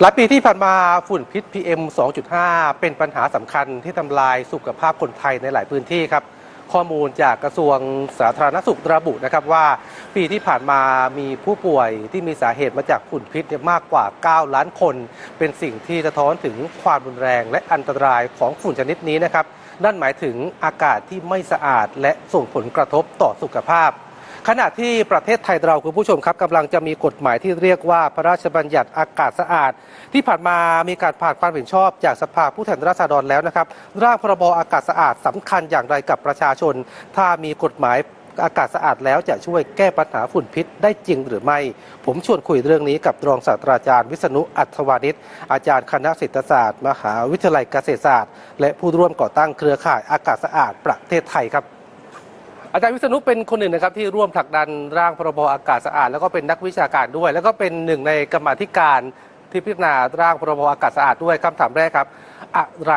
หลายปีที่ผ่านมาฝุ่นพิษ PM 2.5 เป็นปัญหาสำคัญที่ทำลายสุขภาพคนไทยในหลายพื้นที่ครับ ข้อมูลจากกระทรวงสาธารณสุขระบุนะครับว่า ปีที่ผ่านมามีผู้ป่วยที่มีสาเหตุมาจากฝุ่นพิษมากกว่า 9 ล้านคน เป็นสิ่งที่สะท้อนถึงความรุนแรงและอันตรายของฝุ่นชนิดนี้นะครับ นั่นหมายถึงอากาศที่ไม่สะอาดและส่งผลกระทบต่อสุขภาพ ขณะที่ประเทศไทยเราคุณผู้ชมครับกำลังจะมีกฎหมายที่เรียกว่าพระราชบัญญัติอากาศสะอาด ที่ผ่านมามีการผ่านความเห็นชอบจากสภาผู้แทนราษฎรแล้วนะครับ ร่างพรบอากาศสะอาดสำคัญอย่างไรกับประชาชน ถ้ามีกฎหมายอากาศสะอาดแล้วจะช่วยแก้ปัญหาฝุ่นพิษได้จริงหรือไม่ ผมชวนคุยเรื่องนี้กับรองศาสตราจารย์วิษณุอัศวานิชอาจารย์คณะเศรษฐศาสตร์ มหาวิทยาลัยเกษตรศาสตร์ และผู้ร่วมก่อตั้งเครือข่ายอากาศสะอาดประเทศไทยครับ อาจารย์วิษณุเป็นคนหนึ่งนะครับที่ร่วมผลักดันร่างพรบอากาศสะอาด แล้วก็เป็นนักวิชาการด้วย แล้วก็เป็นหนึ่งในกรรมาธิการที่พิจารณาร่างพรบอากาศสะอาดด้วยคำถามแรกครับ อะไร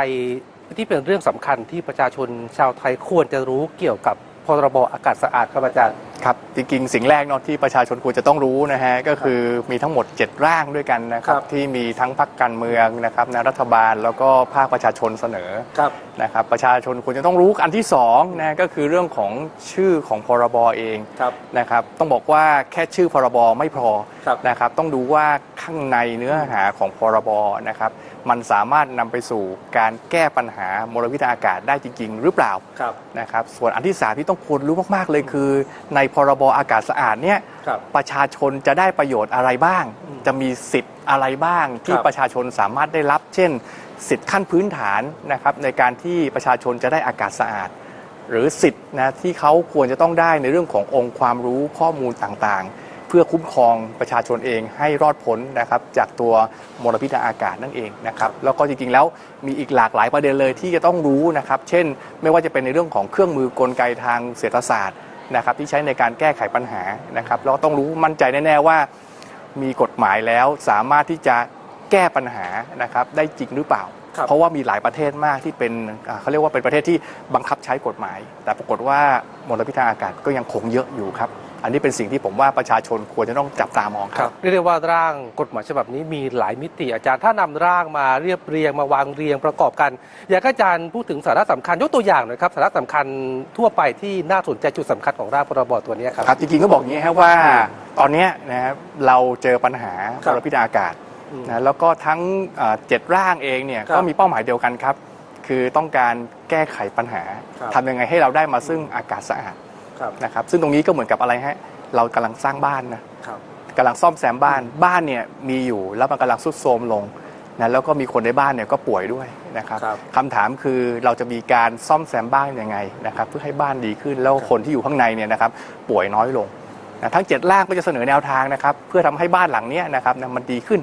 ที่เป็นเรื่องสำคัญที่ประชาชนชาวไทยควรจะรู้เกี่ยวกับ พรบอากาศสะอาดครับอาจารย์ ครับจริงๆ สิ่งแรกเนาะที่ประชาชนควรจะต้องรู้นะฮะก็คือมีทั้งหมด 7 ร่างด้วยกันนะครัครับบที่มีทั้งพรรคการเมืองนะครับนะรัฐบาลแล้วก็ภาคประชาชนเสนอครับนะครับประชาชนควรจะต้องรู้อันที่สองนะก็คือเรื่องของชื่อของพรบเองครับนะครับต้องบอกว่าแค่ชื่อพรบไม่พอครับนะครับต้องดูว่าข้างในเนื้อหาของพรบนะครับ มันสามารถนำไปสู่การแก้ปัญหามลพิษทางอากาศได้จริง ๆ หรือเปล่าครับ นะครับส่วนอันที่สามที่ต้องควรรู้มาก ๆ เลยคือ ในพรบอากาศสะอาดเนี่ยครับประชาชนจะได้ประโยชน์อะไรบ้าง อืมจะมีสิทธิ์อะไรบ้าง ที่ครับประชาชนสามารถได้รับ เช่น สิทธิ์ขั้นพื้นฐานนะครับในการที่ประชาชนจะได้อากาศสะอาด หรือสิทธิ์นะที่เขาควรจะต้องได้ในเรื่องขององค์ความรู้ข้อมูลต่างๆเพื่อคุ้มครองประชาชนเองให้รอดพ้นนะครับจากตัวมลพิษทางอากาศนั่นเองนะครับแล้วก็จริงๆแล้วมีอีกหลากหลายประเด็นเลยที่จะต้องรู้นะครับเช่น ไม่ว่าจะเป็นในเรื่องของเครื่องมือกลไกทางเศรษฐศาสตร์นะครับที่ใช้ในการแก้ไขปัญหานะครับแล้วก็ต้องรู้มั่นใจแน่ๆว่า มีกฎหมายแล้วสามารถที่จะแก้ปัญหานะครับได้จริงหรือเปล่า ครับ เพราะว่ามีหลายประเทศมากที่เป็นอ่าเขาเรียกว่าเป็นประเทศที่บังคับใช้กฎหมาย แต่ปรากฏว่ามลพิษทางอากาศก็ยังคงเยอะอยู่ครับ อันนี้เป็นสิ่งที่ผมว่าประชาชนควรจะต้องจับตามองครับเรียกได้ว่าร่างกฎหมายฉบับนี้มีหลายมิติอาจารย์ถ้านำร่างมาเรียบเรียงมาวางเรียงประกอบกัน อยากให้อาจารย์พูดถึงสาระสำคัญยกตัวอย่างหน่อยครับสาระสำคัญทั่วไปที่น่าสนใจจุดสำคัญของร่างพรบตัวนี้ครับครับจริงๆก็บอกอย่างนี้ครับว่าตอนเนี้ยนะครับเราเจอปัญหาครัมบลพิษทางอากาศอืมนะแล้วก็ทั้งเอ่อเจ็ดร่างเองเนี่ยครับก็มีเป้าหมายเดียวกันครับ คือต้องการแก้ไขปัญหาครับทำยังไงให้เราได้มาซึ่งอากาศสะอาด ครับนะครับซึ่งตรงนี้ก็เหมือนกับอะไรฮะเรากำลังสร้างบ้านนะครับ กำลังซ่อมแซมบ้าน บ้านเนี่ยมีอยู่แล้วมันกำลังทรุดโทรมลงนะแล้วก็มีคนในบ้านเนี่ยก็ป่วยด้วยนะครับครับคำถามคือเราจะมีการซ่อมแซมบ้านยังไงนะครับเพื่อให้บ้านดีขึ้นแล้วคนที่อยู่ข้างในเนี่ยนะครับป่วยน้อยลงนะทั้ง 7 ร่างก็จะเสนอแนวทางนะครับเพื่อทำให้บ้านหลังเนี้ยนะครับนะมันดีขึ้น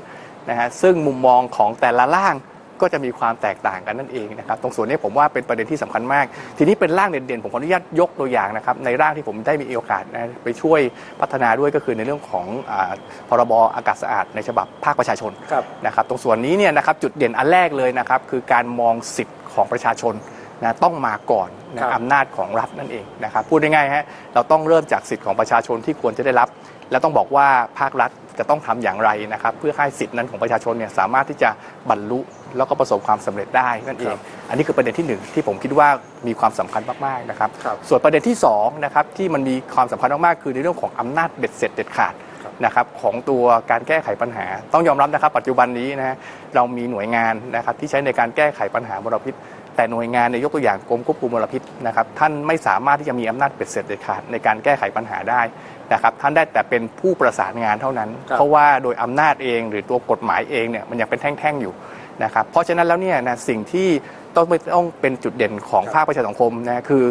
นะฮะซึ่งมุมมองของแต่ละร่าง ก็จะมีความแตกต่างกันนั่นเองนะครับตรงส่วนนี้ผมว่าเป็นประเด็นที่สำคัญมาก ทีนี้เป็นร่างเด่นๆ ผมขออนุญาตยกตัวอย่างนะครับในร่างที่ผมได้มีโอกาสนะไปช่วยพัฒนาด้วยก็คือในเรื่องของอาพรบอากาศสะอาดในฉบับภาคประชาชนครับนะครับตรงส่วนนี้เนี่ยนะครับจุดเด่นอันแรกเลยนะครับคือการมองสิทธิ์ของประชาชนนะต้องมาก่อนนะครับอำนาจของรัฐนั่นเองนะครับพูดง่ายๆฮะเราต้องเริ่มจากสิทธิ์ของประชาชนที่ควรจะได้รับ และต้องบอกว่าภาครัฐ จะต้องทำอย่างไรนะครับ เพื่อให้สิทธินั้นของประชาชนเนี่ยสามารถที่จะบรรลุแล้วก็ประสบความสำเร็จได้นั่นเอครังบอันนี้คือประเด็นที่หนึ่งที่ผมคิดว่ามีความสำคัญมากๆนะครับครับ ส่วนประเด็นที่2นะครับที่มันมีความสำคัญมากๆคือในเรื่องของอำนาจเบ็ดเสร็จเด็ดขาดครับนะครับของตัวการแก้ไขปัญหา ต้องยอมรับนะครับ ปัจจุบันนี้นะฮะเรามีหน่วยงานนะครับที่ใช้ในการแก้ไขปัญหามลพิษ แต่หน่วยงานในยยกตัวอย่างกรมควบคุมมลพิษนะครับท่านไม่สามารถที่จะมีอำนาจเบ็ดเสร็จเด็ดขาดในการแก้ไขปัญหาได้ นะครับท่านได้แต่เป็นผู้ประสานงานเท่านั้นครับเพราะว่าโดยอำนาจเองหรือตัวกฎหมายเองเนี่ยมันยังเป็นแท่งๆอยู่นะครับเพราะฉะนั้นแล้วเนี่ยนะสิ่งที่ต้องต้องเป็นจุดเด่นของครับภาคประชาสังคมนะคือ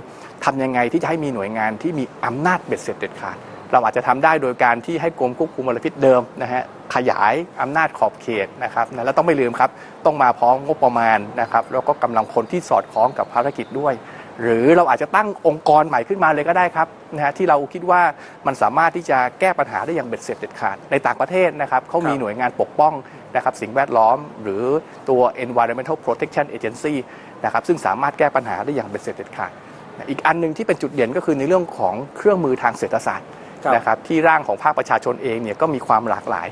ทำยังไงที่จะให้มีหน่วยงานที่มีอำนาจเบ็ดเสร็จเด็ดขาดเราอาจจะทำได้โดยการที่ให้กรมควบคุมมลพิษเดิมนะฮะขยายอำนาจขอบเขตนะครับนะแล้วต้องไม่ลืมครับ ต้องมาพร้อมงบประมาณนะครับแล้วก็กำลังคนที่สอดคล้องกับภารกิจด้วย หรือเราอาจจะตั้งองค์กรใหม่ขึ้นมาเลยก็ได้ครับนะฮะที่เราคิดว่ามันสามารถที่จะแก้ปัญหาได้อย่างเบ็ดเสร็จเด็ดขาดในต่างประเทศนะครับเขามีครับหน่วยงานปกป้องนะครับสิ่งแวดล้อม หรือตัว Environmental Protection Agency นะครับซึ่งสามารถแก้ปัญหาได้อย่างเบ็ดเสร็จเด็ดขาดอีกอันหนึ่งที่เป็นจุดเด่นก็คือในเรื่องของเครื่องมือทางเศรษฐศาสตร์ครับนะครับที่ร่างของภาคประชาชนเองเนี่ยก็มีความหลากหลาย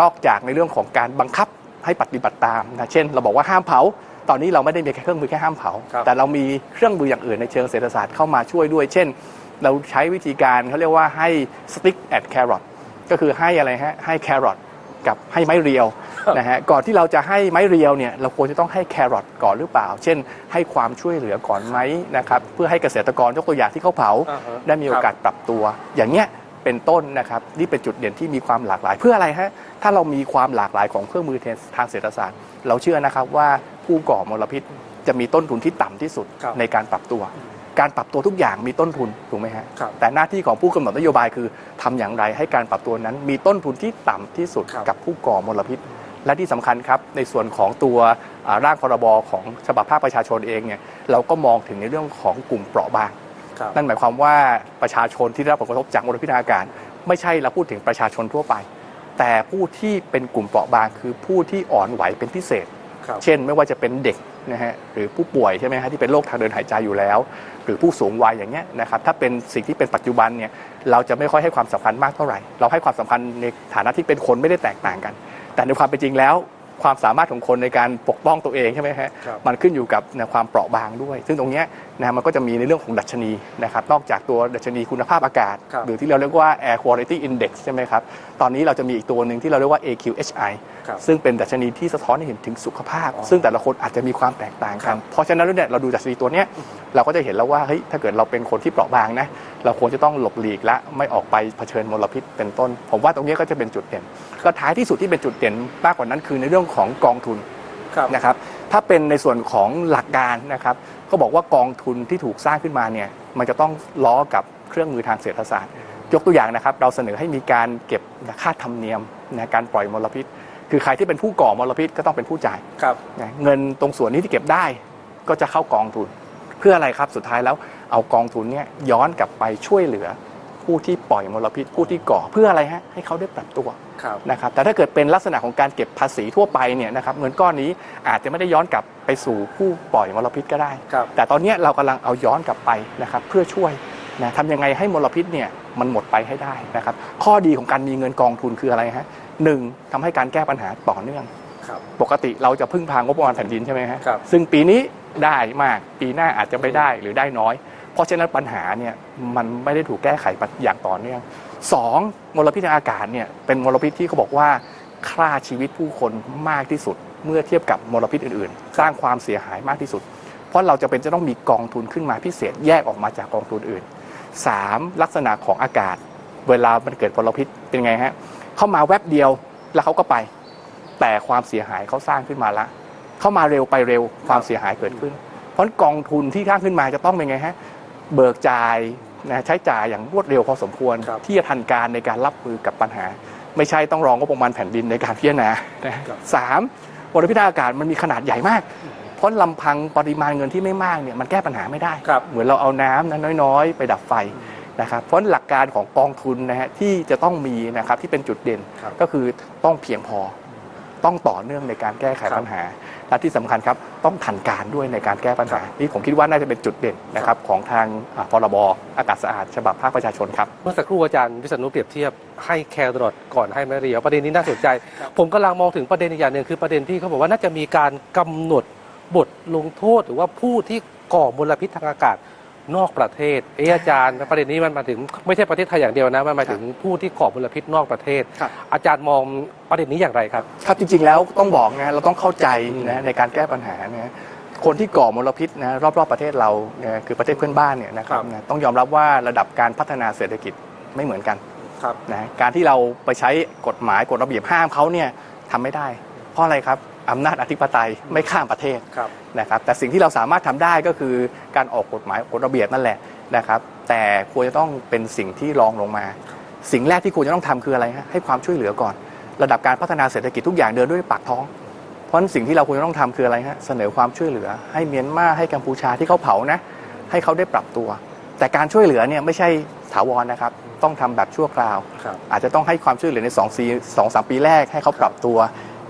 นอกจากในเรื่องของการบังคับให้ปฏิบัติตามนะเช่น เราบอกว่าห้ามเผา ตอนนี้เราไม่ได้มีแค่เครื่องมือแค่ห้ามเผา ครับ แต่เรามีเครื่องมืออย่างอื่นในเชิงเศรษฐศาสตร์เข้ามาช่วยด้วย เช่น เราใช้วิธีการเขาเรียกว่าให้ stick at carrot ก็คือให้อะไรฮะให้แครอทกับให้ไม้เรียวครับนะฮะก่อนที่เราจะให้ไม้เรียวเนี่ยเราควรจะต้องให้แครอทก่อนหรือเปล่า เช่น ให้ความช่วยเหลือก่อนไหมนะครับเพื่อให้เกษตรกรยกตัวอย่างที่เขาเผา อ่าฮะ ได้มีโอกาสปรับตัว อย่างเงี้ย เป็นต้นนะครับนี่เป็นจุดเด่นที่มีความหลากหลาย เพื่ออะไรฮะถ้าเรามีความหลากหลายของเครื่องมือทางเศรษฐศาสตร์ เราเชื่อนะครับว่าผู้ก่อมลพิษจะมีต้นทุนที่ต่ำที่สุดครับในการปรับตัว การปรับตัวทุกอย่างมีต้นทุนถูกไหมฮะครับแต่หน้าที่ของผู้กำหนดนโยบายคือทำอย่างไรให้การปรับตัวนั้น มีต้นทุนที่ต่ำที่สุดครับกับผู้ก่อมลพิษ และที่สำคัญครับในส่วนของตัวอ่าร่างพรบของฉบับภาคประชาชนเองเนี่ยเราก็มองถึงในเรื่องของกลุ่มเปราะบางครับ นั่นหมายความว่าประชาชนที่ได้รับผลกระทบจากมลพิษทางอากาศ ไม่ใช่เราพูดถึงประชาชนทั่วไป แต่ผู้ที่เป็นกลุ่มเปราะบาง คือผู้ที่อ่อนไหวเป็นพิเศษครับเช่น ไม่ว่าจะเป็นเด็กนะฮะหรือผู้ป่วยใช่ไหมฮะที่เป็นโรคทางเดินหายใจอยู่แล้ว หรือผู้สูงวัยอย่างเงี้ยนะครับถ้าเป็นสิ่งที่เป็นปัจจุบันเนี่ยเราจะไม่ค่อยให้ความสำคัญมากเท่าไหร่ เราให้ความสำคัญในฐานะที่เป็นคนไม่ได้แตกต่างกัน แต่ในความเป็นจริงแล้ว ความสามารถของคนในการปกป้องตัวเองใช่ไหมฮะครับมันขึ้นอยู่กับนะความเปราะบางด้วย ซึ่งตรงเนี้ยนะมันก็จะมีในเรื่องของดัชนีนะครับนอกจากตัวดัชนีคุณภาพอากาศครับหรือที่เราเรียกว่า air quality index ใช่ไหมครับตอนนี้เราจะมีอีกตัวหนึ่งที่เราเรียกว่า AQHI ครับ ซึ่งเป็นดัชนีที่สะท้อนให้เห็นถึงสุขภาพอ๋อซึ่งแต่ละคนอาจจะมีความแตกต่างครักันบเพราะฉะนั้นแล้วเนี่ยเราดูดัชนีตัวเนี้ยเราก็จะเห็นแล้วว่าเฮ้ยถ้าเกิดเราเป็นคนที่เปราะบางนะเราควรจะต้องหลบหลีกและไม่ออกไปเผชิญมลพิษเป็นต้น ผมว่าตรงเนี้ยก็จะเป็นจุดเด่น ก็ท้ายที่สุดที่เป็นจุดเด่นมากกว่านั้นคือในเรื่องของกองทุนครับนะครับถ้าเป็นในส่วนของหลักการนะครับก็บอกว่ากองทุนที่ถูกสร้างขึ้นมาเนี่ยมันจะต้องล้อกับเครื่องมือทางเศรษฐศาสตร์ ยกตัวอย่างนะครับ เราเสนอให้มีการเก็บค่าธรรมเนียมนะการปล่อยมลพิษ คือใครที่เป็นผู้ก่อมลพิษก็ต้องเป็นผู้จ่ายครับ นะเงินตรงส่วนนี้ที่เก็บได้ก็จะเข้ากองทุน เพื่ออะไรครับสุดท้ายแล้วเอากองทุนเนี่ยย้อนกลับไปช่วยเหลือ ผู้ที่ปล่อยมลพิษผู้ที่ก่อเพื่ออะไรฮะให้เขาได้ปรับตัวครับ นะครับแต่ถ้าเกิดเป็นลักษณะของการเก็บภาษีทั่วไปเนี่ยนะครับเงินก้อนนี้อาจจะไม่ได้ย้อนกลับไปสู่ผู้ปล่อยมลพิษก็ได้ ครับ แต่ตอนเนี้ยเรากำลังเอาย้อนกลับไปนะครับเพื่อช่วยนะทำยังไงให้มลพิษเนี่ยมันหมดไปให้ได้นะครับข้อดีของการมีเงินกองทุนคืออะไรฮะ หนึ่งทำให้การแก้ปัญหาต่อเนื่อง ครับ ปกติเราจะพึ่งพางบประมาณแผ่นดินใช่ไหมฮะครับ ซึ่งปีนี้ได้มากปีหน้าอาจจะไม่ได้หรือได้น้อย เพราะฉะนั้นปัญหาเนี่ยมันไม่ได้ถูกแก้ไขอย่างต่อเนื่องสองมลพิษทางอากาศเนี่ยเป็นมลพิษที่เขาบอกว่าฆ่าชีวิตผู้คนมากที่สุด เมื่อเทียบกับมลพิษอื่นๆ สร้างความเสียหายมากที่สุด เพราะเราจะเป็นจะต้องมีกองทุนขึ้นมาพิเศษแยกออกมาจากกองทุนอื่นสามลักษณะของอากาศ เวลามันเกิดมลพิษเป็นไงฮะ เข้ามาแวบเดียวแล้วเขาก็ไป แต่ความเสียหายเขาสร้างขึ้นมาละ เข้ามาเร็วไปเร็วความเสียหายเกิดขึ้น เพราะฉะนั้นกองทุนที่สร้างขึ้นมาจะต้องเป็นไงฮะเบิกจ่ายนะใช้จ่ายอย่างรวดเร็วพอสมควรครับที่จะทันการในการรับมือกับปัญหา ไม่ใช่ต้องรองงบประมาณแผ่นดินในการพิจารณานะครับสามมลพิษทางอากาศมันมีขนาดใหญ่มากเพราะลำพังปริมาณเงินที่ไม่มากเนี่ยมันแก้ปัญหาไม่ได้ครับเหมือนเราเอาน้ำนั้นน้อย ๆ ไปดับไฟ นะครับเพราะหลักการของกองทุนนะฮะที่จะต้องมีนะครับที่เป็นจุดเด่นครับก็คือต้องเพียงพอต้องต่อเนื่องในการแก้ไขครับปัญหา และที่สำคัญครับต้องทันการด้วยในการแก้ปัญหา นี่ผมคิดว่าน่าจะเป็นจุดเด่นนะครับของทางอ่าพรบอากาศสะอาดฉบับภาคประชาชนครับ เมื่อสักครู่อาจารย์วิษณุเปรียบเทียบให้แครอทก่อนให้ไม้เรียวประเด็นนี้น่าสนใจ ผมกำลังมองถึงประเด็นอีกอย่างหนึ่งคือประเด็นที่เขาบอกว่าน่าจะมีการกำหนดบทลงโทษ หรือว่าผู้ที่ก่อมลพิษทางอากาศ นอกประเทศ เอออาจารย์ประเด็นนี้มันมาถึงไม่ใช่ประเทศไทยอย่างเดียวนะมันมาถึงผู้ที่ก่อมลพิษนอกประเทศ ครับ อาจารย์มองประเด็นนี้อย่างไรครับ ครับจริงๆแล้วต้องบอกนะเราต้องเข้าใจนะในการแก้ปัญหานะคนที่ก่อมลพิษนะรอบๆประเทศเราเนี่ยคือประเทศเพื่อนบ้านเนี่ยนะครับครับ นะต้องยอมรับว่าระดับการพัฒนาเศรษฐกิจไม่เหมือนกันครับ นะการที่เราไปใช้กฎหมายกฎระเบียบห้ามเขาเนี่ยทำไม่ได้ เพราะอะไรครับ อำนาจอธิปไตยไม่ข้ามประเทศครับนะครับแต่สิ่งที่เราสามารถทำได้ก็คือการออกกฎหมายกฎระเบียบนั่นแหละนะครับแต่ควรจะต้องเป็นสิ่งที่รองลงมา สิ่งแรกที่ควรจะต้องทำคืออะไรฮะให้ความช่วยเหลือก่อน ระดับการพัฒนาเศรษฐกิจทุกอย่างเดินด้วยปากท้อง เพราะฉะนั้นสิ่งที่เราควรจะต้องทำคืออะไรฮะเสนอความช่วยเหลือ ให้เมียนมาให้กัมพูชาที่เขาเผานะให้เขาได้ปรับตัว แต่การช่วยเหลือเนี่ยไม่ใช่ถาวรนะครับต้องทำแบบชั่วคราวครับอาจจะต้องให้ความช่วยเหลือใน2องสองสามปีแรกให้เขาปรับตัว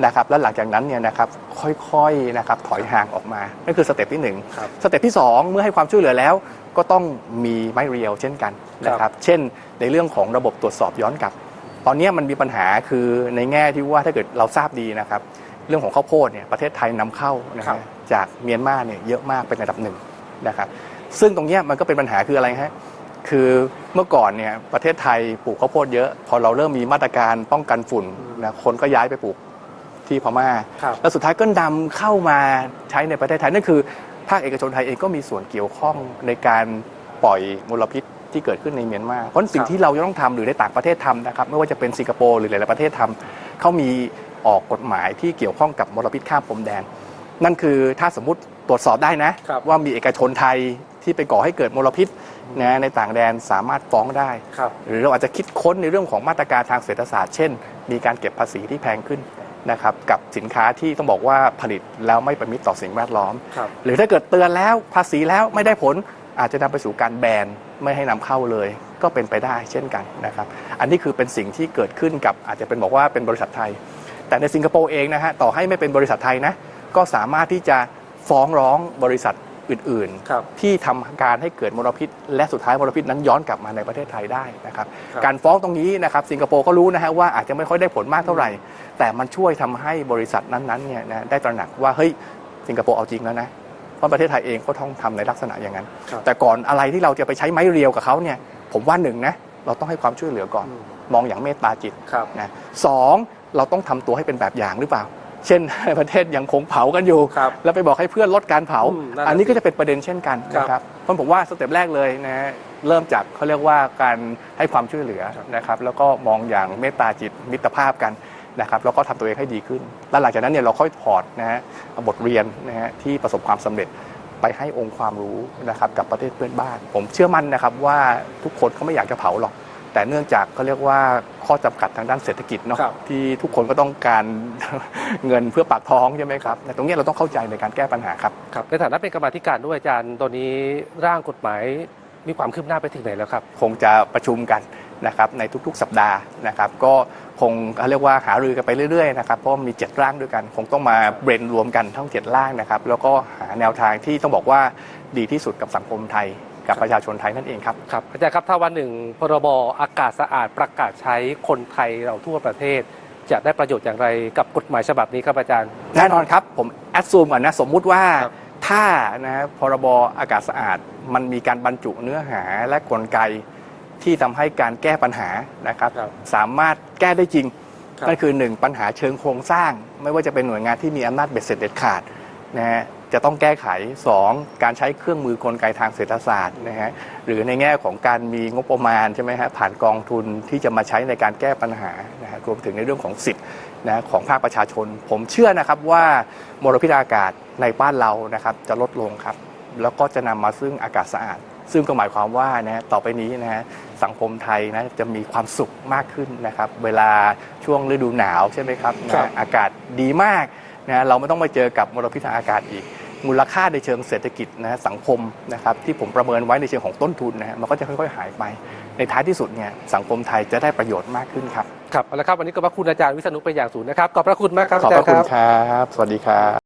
นะครับแล้วหลังจากนั้นเนี่ยนะครับค่อยๆนะครับถอยห่างออกมานั่นคือสเต็ปที่หนึ่งครับสเต็ปที่ 2 เมื่อให้ความช่วยเหลือแล้ว ก็ต้องมีไม้เรียวเช่นกันนะครับเช่นในเรื่องของระบบตรวจสอบย้อนกลับ ตอนนี้มันมีปัญหาคือในแง่ที่ว่าถ้าเกิดเราทราบดีนะครับเรื่องของข้าวโพดเนี่ยประเทศไทยนำเข้านะครัฮะบจากเมียนมาเนี่ยเยอะมากเป็นระดับหนึ่งนะครับซึ่งตรงเนี้ยมันก็เป็นปัญหาคืออะไรฮะคือเมื่อก่อนเนี่ยประเทศไทยปลูกข้าวโพดเยอะ พอเราเริ่มมีมาตรการป้องกันฝุ่นนะคนก็ย้ายไปปลูก ที่พม่า ครับ แล้วสุดท้ายก็นำเข้ามาใช้ในประเทศไทยนั่นคือภาคเอกชนไทยเองก็มีส่วนเกี่ยวข้องในการปล่อยมลพิษที่เกิดขึ้นในเมียนมาเพราะฉะนั้นสิ่คงรับที่เราจะต้องทำหรือในต่างประเทศทำนะครับไม่ว่าจะเป็นสิงคโปร์หรือหลายๆประเทศทำเขามีออกกฎหมายที่เกี่ยวข้องกับมลพิษข้ามพรมแดน นั่นคือถ้าสมมติตรวจสอบได้นะ ครับ ว่ามีเอกชนไทยที่ไปก่อให้เกิดมลพิษนะในต่างแดนสามารถฟ้องได้ ครับ หรือเราอาจจะคิดค้นในเรื่องของมาตรการทางเศรษฐศาสตร์ เช่น มีการเก็บภาษีที่แพงขึ้น นะครับกับสินค้าที่ต้องบอกว่าผลิตแล้วไม่เป็นมิตรต่อสิ่งแวดล้อม ครับหรือถ้าเกิดเตือนแล้วภาษีแล้วไม่ได้ผลอาจจะนำไปสู่การแบนไม่ให้นำเข้าเลย ก็เป็นไปได้เช่นกันนะครับอันนี้คือเป็นสิ่งที่เกิดขึ้นกับอาจจะเป็นบอกว่าเป็นบริษัทไทย แต่ในสิงคโปร์เองนะฮะต่อให้ไม่เป็นบริษัทไทยนะก็สามารถที่จะฟ้องร้องบริษัท อื่นครับๆที่ทำการให้เกิดมลพิษ และสุดท้ายมลพิษนั้นย้อนกลับมาในประเทศไทยได้นะครับครับการฟ้องตรงนี้นะครับสิงคโปร์ก็รู้นะฮะว่าอาจจะไม่ค่อยได้ผลมากเท่าไหร่ แต่มันช่วยทำให้บริษัทนั้นๆเนี่ยนะได้ตระหนักว่าเฮ้ยสิงคโปร์เอาจริงแล้วนะเพราะประเทศไทยเองก็ต้องทำในลักษณะอย่างนั้นครับแต่ก่อนอะไรที่เราจะไปใช้ไม้เรียวกับเขาเนี่ยผมว่าหนึ่งนะเราต้องให้ความช่วยเหลือก่อนอืมมองอย่างเมตตาจิตครับนะสองเราต้องทำตัวให้เป็นแบบอย่างหรือเปล่า เช่นประเทศยังคงเผากันอยู่ ครับแล้วไปบอกให้เพื่อนลดการเผา อืมนั่นน่ะอันนี้ก็จะเป็นประเด็นเช่นกันครับนะครับเพราะผมว่าสเต็ปแรกเลยนะเริ่มจากเขาเรียกว่าการให้ความช่วยเหลือครับนะครับแล้วก็มองอย่างเมตตาจิตมิตรภาพกันนะครับแล้วก็ทำตัวเองให้ดีขึ้น แล้วหลังจากนั้นเนี่ยเราค่อยถอดนะฮะบทเรียนนะฮะที่ประสบความสำเร็จไปให้องค์ความรู้นะครับกับประเทศเพื่อนบ้าน ผมเชื่อมั่นนะครับว่าทุกคนเขาไม่อยากจะเผาหรอก แต่เนื่องจากเขาเรียกว่าข้อจำกัดทางด้านเศรษฐกิจเนาะครับที่ทุกคนก็ต้องการเงินเพื่อปากท้องใช่ไหมครับแต่ตรงเนี้ยเราต้องเข้าใจในการแก้ปัญหาครับครับในฐานะเป็นกรรมาธิการด้วยอาจารย์ตอนนี้ร่างกฎหมายมีความคืบหน้าไปถึงไหนแล้วครับ คงจะประชุมกันนะครับในทุกๆ สัปดาห์นะครับก็คงเขาเรียกว่าหารือกันไปเรื่อยๆนะครับเพราะว่ามี 7 ร่างด้วยกัน คงต้องมาเบรนรวมกันทั้ง 7 ร่างนะครับแล้วก็หาแนวทางที่ต้องบอกว่าดีที่สุดกับสังคมไทย กับประชาชนไทยนั่นเองครับครับอาจารย์ครับถ้าวันหนึ่งพรบอากาศสะอาดประกาศใช้คนไทยเราทั่วประเทศ จะได้ประโยชน์อย่างไรกับกฎหมายฉบับนี้ครับอาจารย์แน่นอนครับผมแอดซูมก่อนนะสมมุติว่าครับถ้านะพรบอากาศสะอาดมันมีการบรรจุเนื้อหาและกลไกที่ทำให้การแก้ปัญหานะครับครับสามารถแก้ได้จริงครับนั่นคือ 1 ปัญหาเชิงโครงสร้าง ไม่ว่าจะเป็นหน่วยงานที่มีอำนาจเบ็ดเสร็จเด็ดขาดนะฮะ จะต้องแก้ไข 2 การใช้เครื่องมือกลไกทางเศรษฐศาสตร์นะฮะหรือในแง่ของการมีงบประมาณใช่ไหมฮะผ่านกองทุนที่จะมาใช้ในการแก้ปัญหานะฮะรวมถึงในเรื่องของสิทธิ์นะของภาคประชาชน ผมเชื่อนะครับว่ามลพิษอากาศในบ้านเรานะครับจะลดลงครับ แล้วก็จะนำมาซึ่งอากาศสะอาด ซึ่งก็หมายความว่านะต่อไปนี้นะฮะสังคมไทยนะจะมีความสุขมากขึ้นนะครับ เวลาช่วงฤดูหนาวใช่ไหมครับนะครัฮะบอากาศดีมากนะเราไม่ต้องมาเจอกับมลพิษทางอากาศอีก มูลค่าในเชิงเศรษฐกิจนะฮะสังคมนะครับที่ผมประเมินไว้ในเชิงของต้นทุนนะฮะมันก็จะค่อยๆหายไป ในท้ายที่สุดเนี่ยสังคมไทยจะได้ประโยชน์มากขึ้นครับครับเอาละครับวันนี้ก็ขอบพระคุณอาจารย์วิษณุเป็นอย่างสูงนะครับขอบพระคุณมากครับขอบพระอาจารย์คุณครับ สวัสดีครับ